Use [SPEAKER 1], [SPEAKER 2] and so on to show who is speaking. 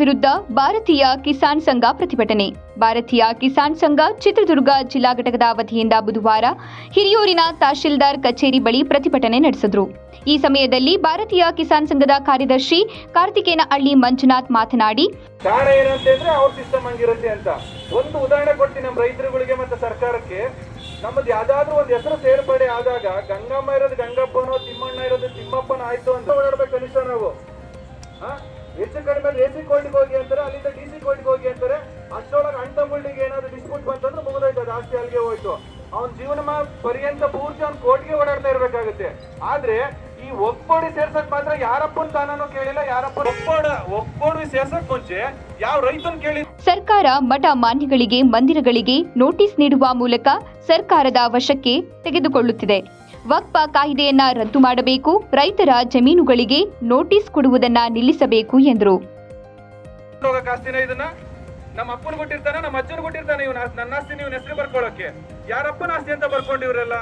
[SPEAKER 1] ವಿರುದ್ಧ ಭಾರತೀಯ ಕಿಸಾನ್ ಸಂಘ ಪ್ರತಿಭಟನೆ. ಭಾರತೀಯ ಕಿಸಾನ್ ಸಂಘ ಚಿತ್ರದುರ್ಗ ಜಿಲ್ಲಾ ಘಟಕದ ವತಿಯಿಂದ ಬುಧವಾರ ಹಿರಿಯೂರಿನ ತಹಶೀಲ್ದಾರ್ ಕಚೇರಿ ಬಳಿ ಪ್ರತಿಭಟನೆ ನಡೆಸಿದರು. ಈ ಸಮಯದಲ್ಲಿ ಭಾರತೀಯ ಕಿಸಾನ್ ಸಂಘದ ಕಾರ್ಯದರ್ಶಿ ಕಾರ್ತಿಕೇನಹಳ್ಳಿ ಮಂಜುನಾಥ್ ಮಾತನಾಡಿ
[SPEAKER 2] ಒಂದು ಉದಾಹರಣೆ ಕೊಡ್ತೀನಿ ನಮ್ಮ ಮತ್ತೆ ಸರ್ಕಾರಕ್ಕೆ. ನಮ್ಮದು ಯಾವ್ದಾದ್ರು ಒಂದು ಹೆಸರು ಸೇರ್ಪಡೆ ಆದಾಗ ಗಂಗಮ್ಮ ಇರೋದು ಗಂಗಪ್ಪನೋ, ತಿಮ್ಮಣ್ಣ ಇರೋದು ತಿಮ್ಮಪ್ಪನ ಆಯ್ತು ಅಂತ ಓಡಾಡ್ಬೇಕು ಕನಿಷ್ಠ ನಾವು? ಹೆಚ್ಚು ಕಡಿಮೆ ಎ ಸಿ ಕೋರ್ಟ್ಗೆ ಹೋಗಿ ಅಂತಾರೆ, ಅಲ್ಲಿಂದ ಡಿ ಸಿ ಕೋರ್ಟ್ಗೆ ಹೋಗಿ ಅಂತಾರೆ. ಅಷ್ಟೊಳಗೆ ಅಣ್ಣ ಏನಾದ್ರು ಡಿಸ್ಪ್ಯೂಟ್ ಬಂತಂದ್ರೆ ಮುಗಿದೋಯ್ತು ಆಸ್ತಿ ಅಲ್ಲಿಗೆ ಹೋಯ್ತು. ಅವ್ನ ಜೀವನ ಪರ್ಯಂತ ಪೂರ್ತಿ ಅವ್ನ ಕೋರ್ಟ್ಗೆ ಓಡಾಡ್ತಾ ಇರ್ಬೇಕಾಗುತ್ತೆ. ಆದ್ರೆ ಈ ಒಕ್ಕೋಡಿ ಸೇರ್ಸಕ್ ಮಾತ್ರ ಯಾರಪ್ಪನ ತಾನೂ ಕೇಳಿಲ್ಲ ಯಾರಪ್ಪ ಒಕ್ಕೋಡ ಒಕ್ಕೋಡಿ ಸೇರ್ಸಕ್ ಮುಂಚೆ ಯಾವ ರೈತನ್ ಕೇಳಿ
[SPEAKER 1] ಸರ್ಕಾರ ಮಠ ಮಾನ್ಯಗಳಿಗೆ, ಮಂದಿರಗಳಿಗೆ ನೋಟಿಸ್ ನೀಡುವ ಮೂಲಕ ಸರ್ಕಾರದ ವಶಕ್ಕೆ ತೆಗೆದುಕೊಳ್ಳುತ್ತಿದೆ. ವಕ್ಫ ಕಾಯ್ದೆಯನ್ನ ರದ್ದು ಮಾಡಬೇಕು. ರೈತರ ಜಮೀನುಗಳಿಗೆ ನೋಟಿಸ್ ಕೊಡುವುದನ್ನ ನಿಲ್ಲಿಸಬೇಕು ಎಂದರು.
[SPEAKER 2] ನಮ್ಮ ಅಪ್ಪನ ಕೊಟ್ಟಿರ್ತಾನೆ, ನಮ್ಮ ಅಜ್ಜನ ಕೊಟ್ಟಿರ್ತಾನೆ ಇವನ ನನ್ನ ಆಸ್ತಿ ನೀವು ಹೆಸರು ಬರ್ಕೊಳ್ಳೋಕೆ. ಯಾರಪ್ಪನ ಆಸ್ತಿ ಅಂತ ಬರ್ಕೊಂಡಿವ್ರೆಲ್ಲ?